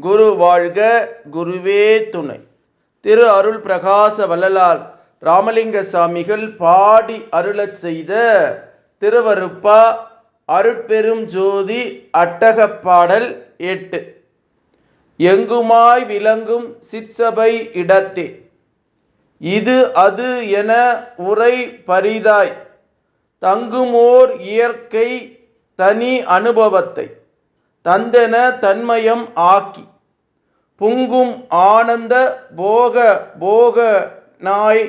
குரு வாழ்க குருவே துணை. திரு அருள் பிரகாச வள்ளலார் ராமலிங்க சாமிகள் பாடி அருளச் செய்த திருவருப்பா அருட்பெரும் ஜோதி அட்டகப் பாடல் எட்டு. எங்குமாய் விளங்கும் சிற்சபை இடத்தே. இது அது என உரை பரிதாய். தங்குமோர் இயற்கை தனி அனுபவத்தை. தந்தென தன்மயம் ஆக்கி புங்கும் ஆனந்த போக போக நாய்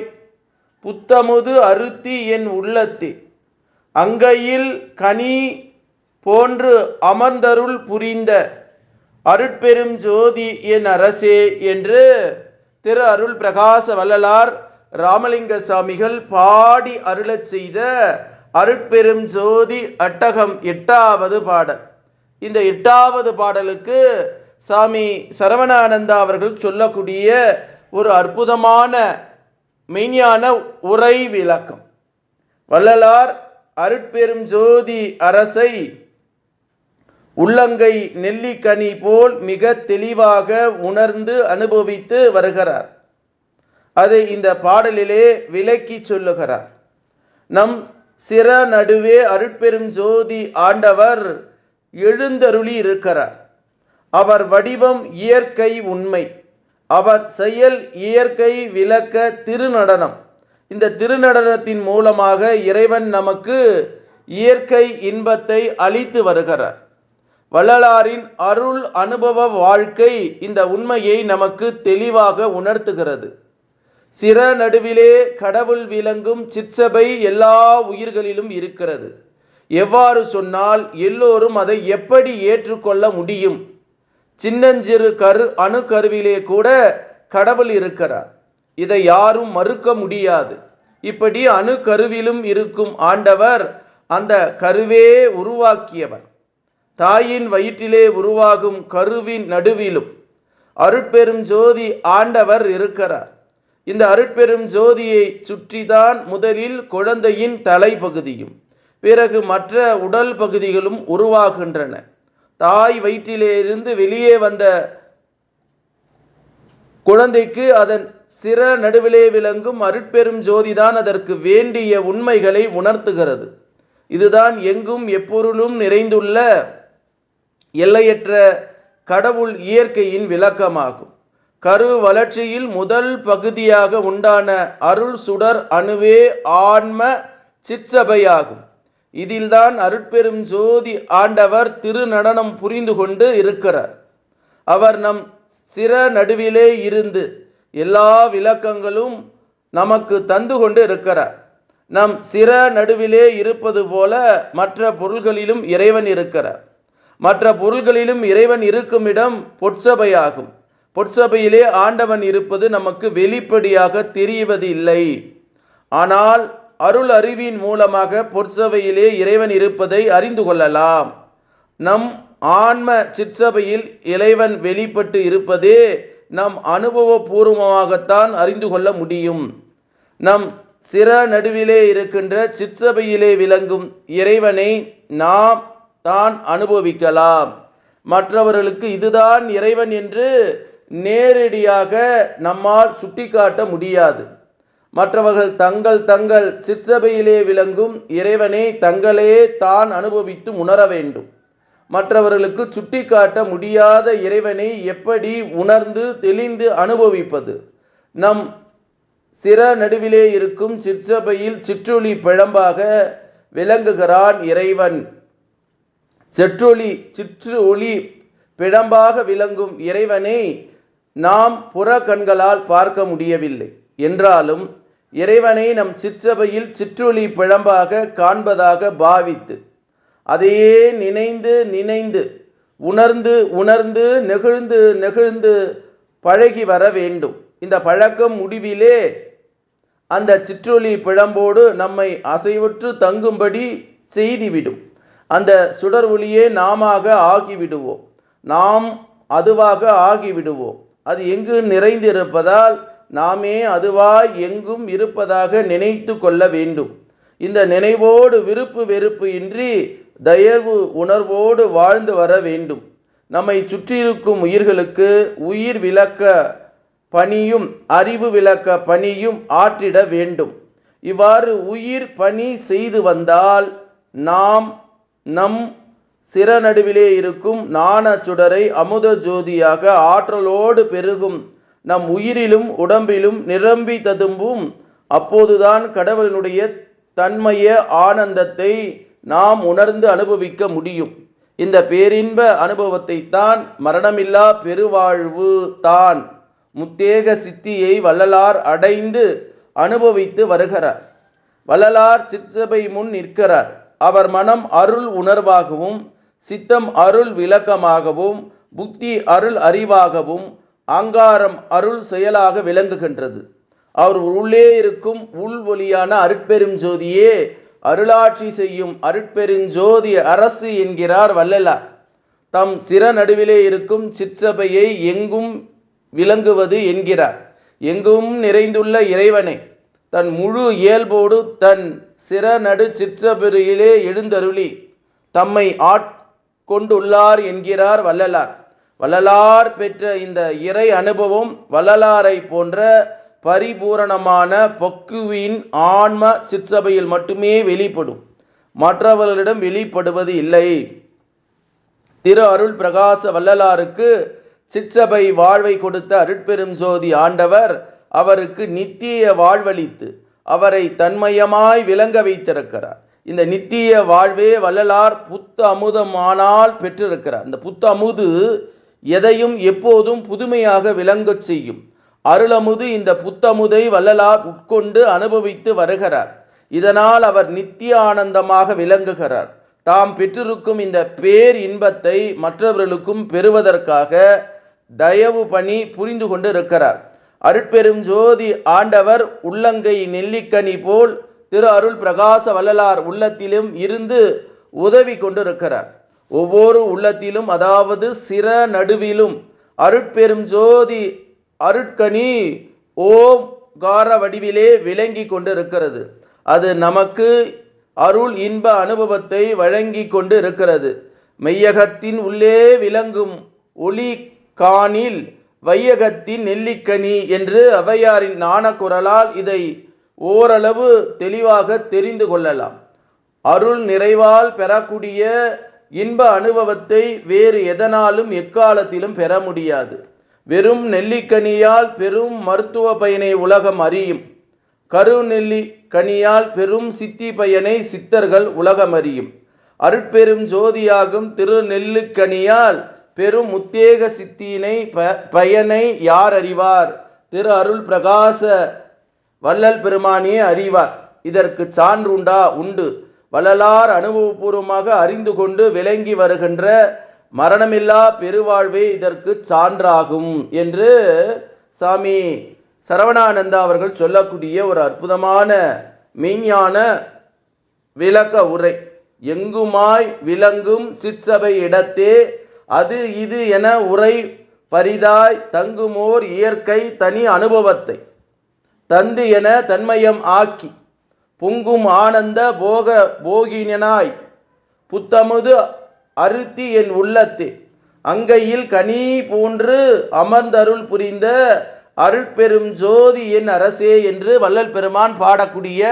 புத்தமுது அருத்தி என் உள்ளத்தே. அங்கையில் கனி போன்று அமர்ந்தருள் புரிந்த அருட்பெரும் ஜோதி என் அரசே என்று திரு அருள் பிரகாச வள்ளலார் ராமலிங்க சாமிகள் பாடி அருளச் செய்த அருட்பெரும் ஜோதி அட்டகம் எட்டாவது பாடல். இந்த எட்டாவது பாடலுக்கு சாமி சரவணானந்தா அவர்கள் சொல்லக்கூடிய ஒரு அற்புதமான மெய்ஞான உரை விளக்கம். வள்ளலார் அருட்பெரும் ஜோதி அரசை உள்ளங்கை நெல்லிக்கனி போல் மிக தெளிவாக உணர்ந்து அனுபவித்து வருகிறார். அதை இந்த பாடலிலே விளக்கி சொல்லுகிறார். நம் சிற நடுவே அருட்பெரும் ஜோதி ஆண்டவர் எழுந்தருளி இருக்கிறார். அவர் வடிவம் இயற்கை உண்மை. அவர் செயல் இயற்கை விளக்க திருநடனம். இந்த திருநடனத்தின் மூலமாக இறைவன் நமக்கு இயற்கை இன்பத்தை அளித்து வருகிறார். வள்ளலாரின் அருள் அனுபவ வாழ்க்கை இந்த உண்மையை நமக்கு தெளிவாக உணர்த்துகிறது. சிற நடுவிலே கடவுள் விளங்கும் சிற்சபை எல்லா உயிர்களிலும் இருக்கிறது. எவ்வாறு சொன்னால் எல்லோரும் அதை எப்படி ஏற்றுக்கொள்ள முடியும்? சின்னஞ்சிறு கரு அணுக்கருவிலே கூட கடவுள் இருக்கிறார். இதை யாரும் மறுக்க முடியாது. இப்படி அணு கருவிலும் இருக்கும் ஆண்டவர் அந்த கருவே உருவாக்கியவர். தாயின் வயிற்றிலே உருவாகும் கருவின் நடுவிலும் அருட்பெரும் ஜோதி ஆண்டவர் இருக்கிறார். இந்த அருட்பெரும் ஜோதியை சுற்றிதான் முதலில் குழந்தையின் தலைப்பகுதியும் பிறகு மற்ற உடல் பகுதிகளும் உருவாகின்றன. தாய் வயிற்றிலே இருந்து வெளியே வந்த குழந்தைக்கு அதன் சிற நடுவிலே விளங்கும் அருட்பெரும் ஜோதிதான் அதற்கு வேண்டிய உண்மைகளை உணர்த்துகிறது. இதுதான் எங்கும் எப்பொருளும் நிறைந்துள்ள எல்லையற்ற கடவுள் இயற்கையின் விளக்கமாகும். கரு வளர்ச்சியில் முதல் பகுதியாக உண்டான அருள் சுடர் அணுவே ஆன்ம சிற்சபையாகும். இதில்தான் அருட்பெரும் ஜோதி ஆண்டவர் திருநடனம் புரிந்து கொண்டு இருக்கிறார். அவர் நம் சிற நடுவிலே இருந்து எல்லா விளக்கங்களும் நமக்கு தந்து கொண்டு இருக்கிறார். நம் சிற நடுவிலே இருப்பது போல மற்ற பொருள்களிலும் இறைவன் இருக்கிறார். மற்ற பொருள்களிலும் இறைவன் இருக்கும் இடம் பொற்சபையாகும். பொற்சபையிலே ஆண்டவன் இருப்பது நமக்கு வெளிப்படையாக தெரிவது இல்லை ஆனால் அருள் அறிவின் மூலமாக பொற்சபையிலே இறைவன் இருப்பதை அறிந்து கொள்ளலாம். நம் ஆன்ம சிற்சபையில் இறைவன் வெளிப்பட்டு இருப்பதே நம் அனுபவபூர்வமாகத்தான் அறிந்து கொள்ள முடியும். நம் சிற நடுவிலே இருக்கின்ற சிற்சபையிலே விளங்கும் இறைவனை நாம் தான் அனுபவிக்கலாம். மற்றவர்களுக்கு இதுதான் இறைவன் என்று நேரடியாக நம்மால் சுட்டிக்காட்ட முடியாது. மற்றவர்கள் தங்கள் தங்கள் சிற்சபையிலே விளங்கும் இறைவனை தங்களே தான் அனுபவித்து உணர வேண்டும். மற்றவர்களுக்கு சுட்டிக்காட்ட முடியாத இறைவனை எப்படி உணர்ந்து தெளிந்து அனுபவிப்பது? நம் சிற நடுவிலே இருக்கும் சிற்சபையில் சிற்றொளி பிழம்பாக விளங்குகிறான் இறைவன். செற்றொளி சிற்று ஒளி பிழம்பாக விளங்கும் இறைவனை நாம் புற கண்களால் பார்க்க முடியவில்லை. என்றாலும் இறைவனை நம் சிற்றபையில் சிற்றொளி பிழம்பாக காண்பதாக பாவித்து அதையே நினைந்து நினைந்து உணர்ந்து உணர்ந்து நெகிழ்ந்து நெகிழ்ந்து பழகி வர வேண்டும். இந்த பழக்கம் முடிவிலே அந்த சிற்றொளி பிழம்போடு நம்மை அசைவுற்று தங்கும்படி செய்துவிடும். அந்த சுடர் ஒளியே நாமாக ஆகிவிடுவோம். நாம் அதுவாக ஆகிவிடுவோம். அது எங்கு நிறைந்திருப்பதால் நாமே அதுவாய் எங்கும் இருப்பதாக நினைத்து கொள்ள வேண்டும். இந்த நினைவோடு விருப்பு வெறுப்பு இன்றி தயவு உணர்வோடு வாழ்ந்து வர வேண்டும். நம்மை சுற்றியிருக்கும் உயிர்களுக்கு உயிர் விளக்க பணியும் அறிவு விளக்க பணியும் ஆற்றிட வேண்டும். இவ்வாறு உயிர் பணி செய்து வந்தால் நாம் நம் சிறநடுவிலே இருக்கும் நாண சுடரை அமுத ஜோதியாக ஆற்றலோடு பெருகும் நம் உயிரிலும் உடம்பிலும் நிரம்பி ததும்பும் அப்போதுதான் கடவுளினுடைய தன்மைய ஆனந்தத்தை நாம் உணர்ந்து அனுபவிக்க முடியும். இந்த பேரின்ப அனுபவத்தை தான் மரணமில்லா பெருவாழ்வு தான் முத்தேக சித்தியை வள்ளலார் அடைந்து அனுபவித்து வருகிறார். வள்ளலார் சிற்சபை முன் நிற்கிறார். அவர் மனம் அருள் உணர்வாகவும் சித்தம் அருள் விளக்கமாகவும் புத்தி அருள் அறிவாகவும் அங்காரம் அருள் செயலாக விளங்குகின்றது. அவர் உள்ளே இருக்கும் உள்வொலியான அருட்பெரும் ஜோதியே அருளாட்சி செய்யும் அருட்பெருஞ்சோதி அரசு என்கிறார் வல்லலார் தம் சிற நடுவிலே இருக்கும் சிற்சபையை எங்கும் விளங்குவது என்கிறார். எங்கும் நிறைந்துள்ள இறைவனை தன் முழு இயல்போடு தன் சிற நடு சிற்சபையிலே எழுந்தருளி தம்மை ஆட்கொண்டுள்ளார் என்கிறார் வல்லலார் வள்ளலார் பெற்ற இந்த இறை அனுபவம் வள்ளலாரை போன்ற பரிபூரணமான பக்குவின் ஆன்ம சிற்சபையில் மட்டுமே வெளிப்படும். மற்றவர்களிடம் வெளிப்படுவது இல்லை. திரு அருள் பிரகாச வள்ளலாருக்கு சிற்சபை வாழ்வை கொடுத்த அருட்பெரும் ஜோதி ஆண்டவர் அவருக்கு நித்திய வாழ்வளித்து அவரை தன்மயமாய் விளங்க வைத்திருக்கிறார். இந்த நித்திய வாழ்வே வள்ளலார் புத்த அமுதமானால் பெற்றிருக்கிறார். இந்த புத்த அமுது எதையும் எப்போதும் புதுமையாக விளங்கச் செய்யும். அருளமுது இந்த புத்தமுதை வள்ளலார் உட்கொண்டு அனுபவித்து வருகிறார். இதனால் அவர் நித்திய ஆனந்தமாக விளங்குகிறார். தாம் பெற்றிருக்கும் இந்த பேர் இன்பத்தை மற்றவர்களுக்கும் பெறுவதற்காக தயவு பணி புரிந்து கொண்டு இருக்கிறார் அருட்பெரும் ஜோதி ஆண்டவர் உள்ளங்கை நெல்லிக்கனி போல் திரு அருள் பிரகாச வள்ளலார் உள்ளத்திலும் இருந்து உதவி கொண்டிருக்கிறார். ஒவ்வொரு உள்ளத்திலும் அதாவது சிற நடுவிலும் அருட்பெரும் ஜோதி அருட்கனி ஓம் கார வடிவிலே விளங்கி கொண்டிருக்கிறது. அது நமக்கு அருள் இன்ப அனுபவத்தை வழங்கி கொண்டு இருக்கிறது மெய்யகத்தின் உள்ளே விளங்கும் ஒளி காணில் வையகத்தின் நெல்லிக்கனி என்று அவையாரின் நாணக்குரலால் இதை ஓரளவு தெளிவாக தெரிந்து கொள்ளலாம். அருள் நிறைவால் பெறக்கூடிய இன்ப அனுபவத்தை வேறு எதனாலும் எக்காலத்திலும் பெற முடியாது. வெறும் நெல்லிக்கனியால் பெரும் மருத்துவ பயனை உலகம் அறியும். கரு நெல்லிக்கனியால் பெரும் சித்தி பயனை சித்தர்கள் உலகம் அறியும். அருட்பெரும் ஜோதியாகும் திருநெல்லுக்கனியால் பெரும் உத்தேக சித்தியினை ப பயனை யார் அறிவார்? திரு அருள் பிரகாச வள்ளல் பெருமானியே அறிவார். இதற்கு சான்று உண்டா. பலலார் அனுபவபூர்வமாக அறிந்து கொண்டு விளங்கி வருகின்ற மரணமில்லா பெருவாழ்வே இதற்கு சான்றாகும் என்று சாமி சரவணானந்தா அவர்கள் சொல்லக்கூடிய ஒரு அற்புதமான மெய்ஞான விளக்க உரை. எங்குமாய் விளங்கும் சிற்சபை இடத்தே அது இது என உரை பரிதாய் தங்குமோர் இயற்கை தனி அனுபவத்தை தந்து என தன்மயம் ஆக்கி. பொங்கும் ஆனந்த போக போகினனாய். புத்தமுது அருத்தி என் உள்ளத்தே. அங்கையில் கனி போன்று அமர்ந்தருள் புரிந்த அருட்பெரும் ஜோதி என் அரசே என்று வள்ளல் பெருமான் பாடக்கூடிய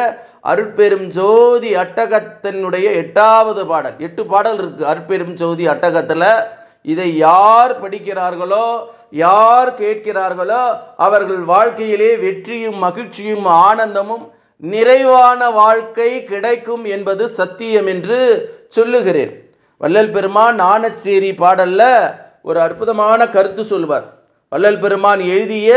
அருட்பெரும் ஜோதி அட்டகத்தினுடைய எட்டாவது பாடல். எட்டு பாடல் இருக்கு. அருட்பெரும் ஜோதி அட்டகத்தில். இதை யார் படிக்கிறார்களோ யார் கேட்கிறார்களோ அவர்கள் வாழ்க்கையிலே வெற்றியும் மகிழ்ச்சியும் ஆனந்தமும் நிறைவான வாழ்க்கை கிடைக்கும் என்பது சத்தியம் என்று சொல்லுகிறேன். வள்ளல் பெருமான் நாணச்சேரி பாடல்ல ஒரு அற்புதமான கருத்து சொல்வார். வள்ளல் பெருமான் எழுதிய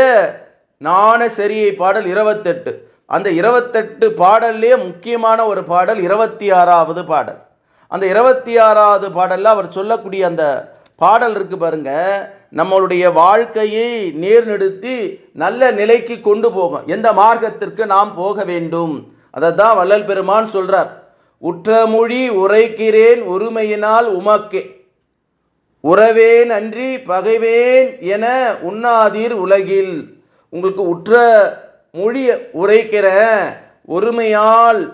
நாணசரியை பாடல் இருபத்தெட்டு. அந்த இருபத்தெட்டு பாடல்லே முக்கியமான ஒரு பாடல் இருபத்தி ஆறாவது பாடல். அந்த இருபத்தி ஆறாவது பாடலில் அவர் சொல்லக்கூடிய அந்த பாடல் இருக்கு பாருங்கள் நம்மளுடைய வாழ்க்கையை நேர்நிறுத்தி நல்ல நிலைக்கு கொண்டு போகும் எந்த மார்க்கத்திற்கு நாம் போக வேண்டும்? அதை தான் வள்ளல் பெருமான் சொல்கிறார் உற்றமொழி உரைக்கிறேன் ஒருமையினால் உமக்கே. உறவேன் அன்றி பகைவேன் என உண்ணாதீர் உலகில். உங்களுக்கு உற்ற மொழியை உரைக்கிற ஒருமையால்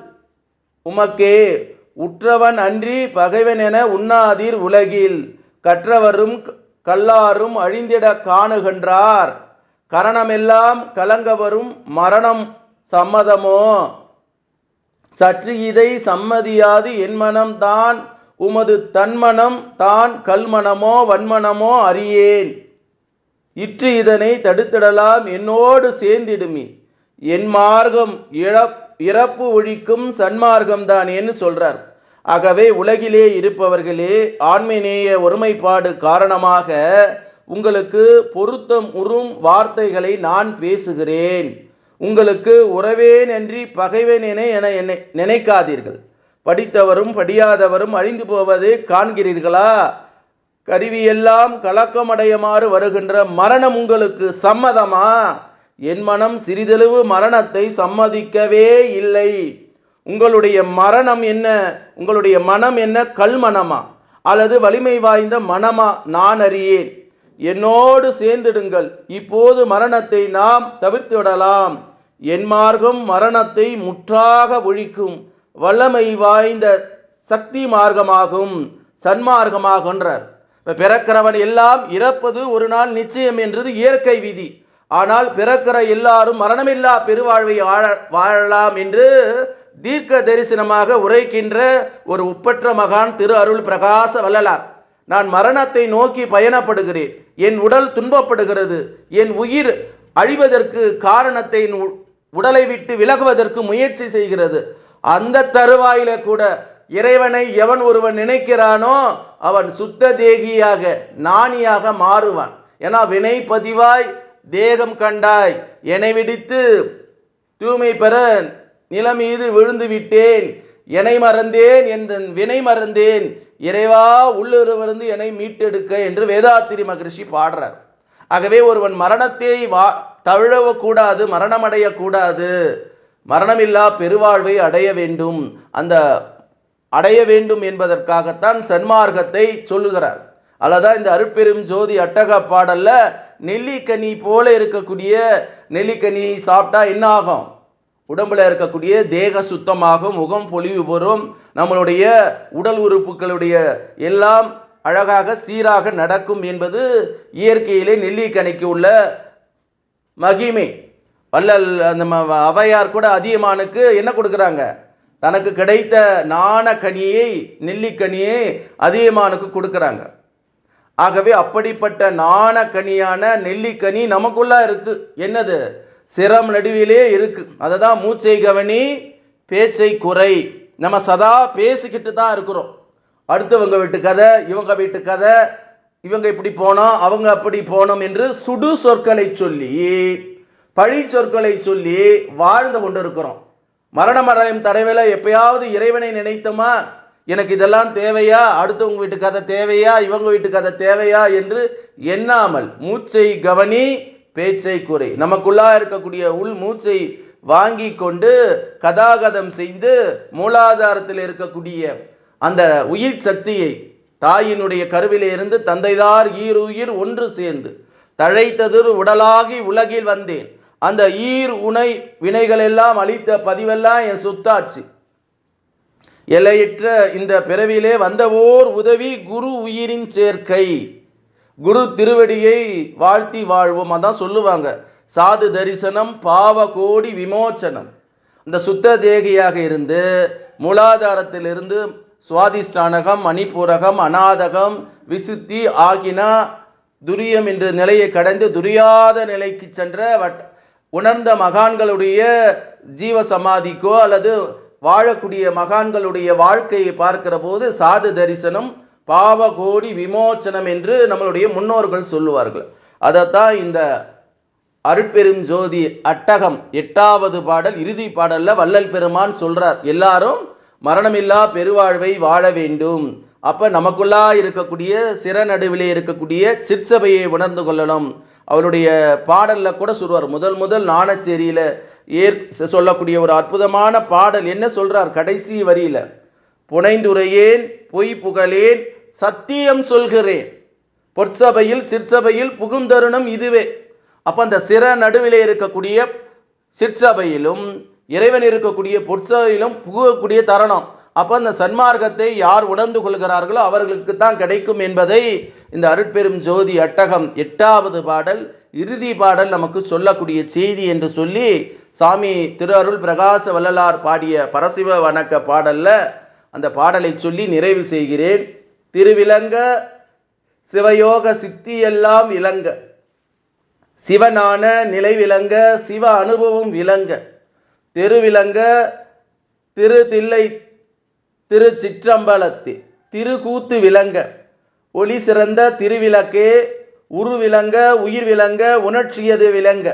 உமக்கே. உற்றவன் அன்றி பகைவன் என உண்ணாதீர் உலகில். கற்றவரும் கல்லாரும் அழிந்திட காணுகின்றார். கரணமெல்லாம் கலங்க வரும் மரணம் சம்மதமோ? சற்று இதை சம்மதியாது என் மனம்தான் உமது தன்மனம் தான் கல்மனமோ வன்மனமோ அறியேன். இற்று இதனை தடுத்திடலாம் என்னோடு சேர்ந்திடுமி. என் மார்க்கம் இழப் இறப்பு ஒழிக்கும் சன்மார்க்கம் சொல்கிறார் ஆகவே உலகிலே இருப்பவர்களே ஆண்மைநேய ஒருமைப்பாடு காரணமாக உங்களுக்கு பொருத்தம் உறும் வார்த்தைகளை நான் பேசுகிறேன். உங்களுக்கு உறவேன் அன்றி பகைவேன் என என என்னை நினைக்காதீர்கள். படித்தவரும் படியாதவரும் அழிந்து போவதை காண்கிறீர்களா? கருவியெல்லாம் கலக்கமடையுமாறு வருகின்ற மரணம் உங்களுக்கு சம்மதமா? என் மனம் சிறிதளவு மரணத்தை சம்மதிக்கவே இல்லை. உங்களுடைய மரணம் என்ன? உங்களுடைய மனம் என்ன? கல்மனமா அல்லது வலிமை வாய்ந்த மனமா? நான் அறியேன். என்னோடு சேர்ந்திடுங்கள். இப்போது மரணத்தை நாம் தவிர்த்து விடலாம் என் மார்க்கம் மரணத்தை முற்றாக ஒழிக்கும். வல்லமை வாய்ந்த சக்தி மார்க்கமாகும். சன்மார்க்கமாகின்றார் இப்போ பிறக்கிறவன் எல்லாம் இறப்பது ஒரு நாள் நிச்சயம் என்றது இயற்கை விதி. ஆனால் பிறக்கிற எல்லாரும் மரணமில்லா பெருவாழ்வை வாழ வாழலாம் என்று தீர்க்க தரிசனமாக உரைக்கின்ற ஒரு உப்பற்ற மகான் திரு அருள் பிரகாச வல்லலார் நான் மரணத்தை நோக்கி பயணப்படுகிறேன். என் உடல் துன்பப்படுகிறது. என் உயிர் அழிவதற்கு காரணத்தை என் உடலை விட்டு விலகுவதற்கு முயற்சி செய்கிறது. அந்த தருவாயில கூட இறைவனை எவன் ஒருவன் நினைக்கிறானோ அவன் சுத்த தேகியாக நாணியாக மாறுவான். ஏன்னா வினை பதிவாய் தேகம் கண்டாய். என்னை விடித்து தூய்மை பெற நிலம் மீது விழுந்து விட்டேன் என்னை மறந்தேன் என் வினை மறந்தேன். இறைவா உள்ளிருந்து என்னை மீட்டெடுக்க என்று வேதாத்திரி மகரிஷி பாடுறார். ஆகவே ஒருவன் மரணத்தை வா தழுவக்கூடாது மரணமடையக்கூடாது. மரணமில்லா பெருவாழ்வை அடைய வேண்டும். அந்த அடைய வேண்டும் என்பதற்காகத்தான் சன்மார்க்கத்தை சொல்லுகிறார். அல்லதான் இந்த அருப்பெரும் ஜோதி அட்டக பாடல்ல நெல்லிக்கனி போல இருக்கக்கூடிய நெல்லிக்கனி சாப்பிட்டா என்ன ஆகும்? உடம்புல இருக்கக்கூடிய தேக சுத்தமாகும் முகம் பொலிவு பெறும். நம்மளுடைய உடல் உறுப்புகளுடைய எல்லாம் அழகாக சீராக நடக்கும் என்பது இயற்கையிலே நெல்லிக்கனிக்கு உள்ள மகிமை. வள்ளல் அந்த ம- அவையார் கூட அதியமானுக்கு என்ன கொடுக்குறாங்க? தனக்கு கிடைத்த நாண கனியை நெல்லிக்கனியை அதியமானுக்கு கொடுக்குறாங்க. ஆகவே அப்படிப்பட்ட நாண கனியான நெல்லிக்கனி நமக்குள்ளே இருக்கு. என்னது? சிரம் நடுவிலே இருக்கு. அதை தான் மூச்சை கவனி பேச்சை குறை. நம்ம சதா பேசிக்கிட்டு தான் இருக்கிறோம். அடுத்தவங்க வீட்டு கதை இவங்க வீட்டு கதை இவங்க இப்படி போனோம் அவங்க அப்படி போனோம் என்று சுடு சொற்களை சொல்லி பழி சொற்களை சொல்லி வாழ்ந்து கொண்டிருக்கிறோம் மரணம் அடையும் தடவையில எப்பயாவது இறைவனை நினைத்தோமா? எனக்கு இதெல்லாம் தேவையா? அடுத்தவங்க வீட்டு கதை தேவையா? இவங்க வீட்டு கதை தேவையா? என்று எண்ணாமல் மூச்சை கவனி பேச்சை குறை. நமக்குள்ளா இருக்கக்கூடிய உள் மூச்சை வாங்கி கொண்டு கதாகதம் செய்து மூலாதாரத்தில் இருக்கக்கூடிய அந்த உயிர் சக்தியை தாயினுடைய கருவிலிருந்து தந்தைதார் ஈர் உயிர் ஒன்று சேர்ந்து தழைத்ததிர் உடலாகி உலகில் வந்தேன். அந்த ஈர் உணை வினைகள் எல்லாம் அழித்த பதிவெல்லாம் என் சுத்தாச்சு. எல்லையற்ற இந்த பிறவிலே வந்த ஓர் உதவி குரு உயிரின் சேர்க்கை. குரு திருவடியை வாழ்த்தி வாழ்வோம். அதான் சொல்லுவாங்க. சாது தரிசனம் பாவ கோடி விமோச்சனம். இந்த சுத்த தேகியாக இருந்து மூலாதாரத்திலிருந்து சுவாதிஷ்டானகம் மணிப்பூரகம் அநாதகம் விசுத்தி ஆகினா துரியம் என்ற நிலையை கடந்து துரியாத நிலைக்கு சென்ற வட் உணர்ந்த மகான்களுடைய ஜீவ சமாதிக்கோ அல்லது வாழக்கூடிய மகான்களுடைய வாழ்க்கையை பார்க்கிற போது சாது தரிசனம் பாவகோடி விமோச்சனம் என்று நம்மளுடைய முன்னோர்கள் சொல்லுவார்கள். அதைத்தான் இந்த அருட்பெரும் ஜோதி அட்டகம் எட்டாவது பாடல் இறுதி பாடலில் வள்ளல் பெருமான் சொல்றார் எல்லாரும் மரணமில்லா பெருவாழ்வை வாழ வேண்டும். அப்போ நமக்குள்ளா இருக்கக்கூடிய சிறநடுவிலே இருக்கக்கூடிய சிற்சபையை உணர்ந்து கொள்ளணும். அவருடைய பாடலில் கூட சொல்வார் முதல் முதல் நாணச்சேரியில் ஏற் சொல்லக்கூடிய ஒரு அற்புதமான பாடல். என்ன சொல்றார்? கடைசி வரியில். புனைந்துரையேன் பொய் புகழேன் சத்தியம் சொல்கிறேன். பொற்சபையில் சிற்சபையில் புகுந்தருணம் இதுவே. அப்போ அந்த சிற நடுவிலே இருக்கக்கூடிய சிற்சபையிலும் இறைவன் இருக்கக்கூடிய பொற்சபையிலும் புகக்கூடிய தருணம். அப்போ அந்த சன்மார்க்கத்தை யார் உணர்ந்து கொள்கிறார்களோ அவர்களுக்கு தான் கிடைக்கும் என்பதை இந்த அருட்பெரும் ஜோதி அட்டகம் எட்டாவது பாடல் இறுதி பாடல் நமக்கு சொல்லக்கூடிய செய்தி என்று சொல்லி சாமி திரு அருள் பிரகாச வள்ளலார் பாடிய பரசிவ வணக்க பாடலில் அந்த பாடலை சொல்லி நிறைவு செய்கிறேன். திருவிலங்க சிவயோக சித்தி எல்லாம் இளங்க சிவனான நிலை விளங்க சிவ அனுபவம் விளங்க. திருவிளங்க திரு தில்லை திரு சிற்றம்பலத்து திருக்கூத்து விளங்க. ஒளி சிறந்த திருவிளக்கே உரு விளங்க உயிர் விளங்க உணர்ச்சியது விளங்க.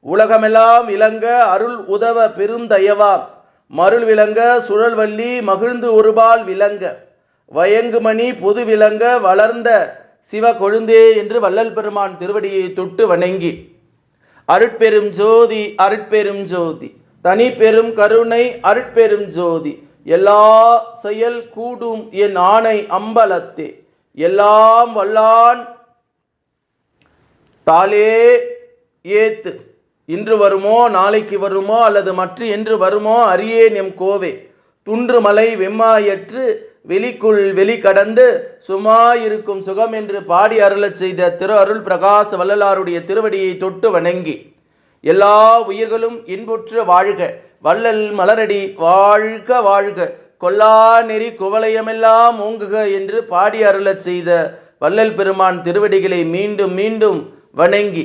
உலகமெல்லாம் விளங்க அருள் உதவ பெருந்தயவாம். மருள் விளங்க சுழல்வள்ளி மகிழ்ந்து ஒருபால் விளங்க. வயங்குமணி பொது விளங்க வளர்ந்த சிவ கொழுந்தே என்று வள்ளல் பெருமான் திருவடியை தொட்டு வணங்கி. அருட்பெரும் ஜோதி அருட்பெரும் ஜோதி. தனி பெரும் கருணை அருட்பெரும் ஜோதி. எல்லா செயல் கூடும் என் ஆணை அம்பலத்தே. எல்லாம் வல்லான் தாலே ஏத்து. இன்று வருமோ நாளைக்கு வருமோ அல்லது மற்ற என்று வருமோ அறியேன் எம் கோவே. துன்று மலை வெம்மாயற்று வெளிக்குள் வெளி கடந்து சுமாயிருக்கும் சுகம் என்று பாடி அருளச் செய்த திரு அருள் பிரகாச வள்ளலாருடைய திருவடியை தொட்டு வணங்கி எல்லா உயிர்களும் இன்புற்று வாழ்க. வள்ளல் மலரடி வாழ்க வாழ்க. கொல்லா நெறி குவளையமெல்லாம் ஓங்குக என்று பாடி அருளச் செய்த வள்ளல் பெருமான் திருவடிகளை மீண்டும் மீண்டும் வணங்கி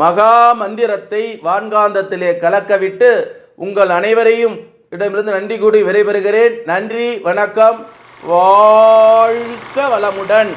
மகா மந்திரத்தை வான்காந்தத்திலே கலக்கவிட்டு உங்கள் அனைவரையும் இடமிருந்து நன்றி கூடி விடைபெறுகிறேன். நன்றி வணக்கம். வாழ்க வளமுடன்.